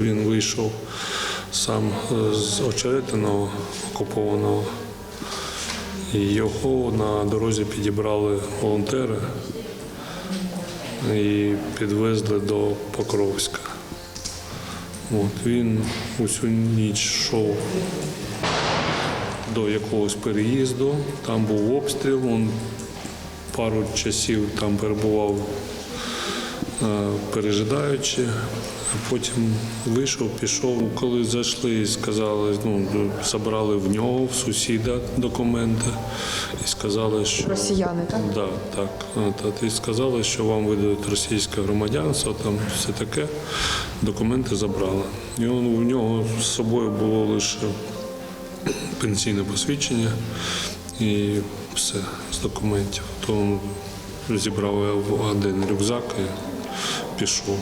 Він вийшов сам е, з очеретиного окупованого. Його на дорозі підібрали волонтери і підвезли до Покровська. От, він усю ніч йшов до якогось переїзду, там був обстріл, він пару часів там перебував пережидаючи, а потім вийшов, пішов. Коли зайшли сказали, ну, забрали в нього, в сусіда документи і сказали, що Росіяни, так? Да, так. От, і сказали, що вам видають російське громадянство, там все таке. Документи забрали. І он, у нього з собою було лише пенсійне посвідчення і все з документів. То він зібрав в один рюкзак і пішов.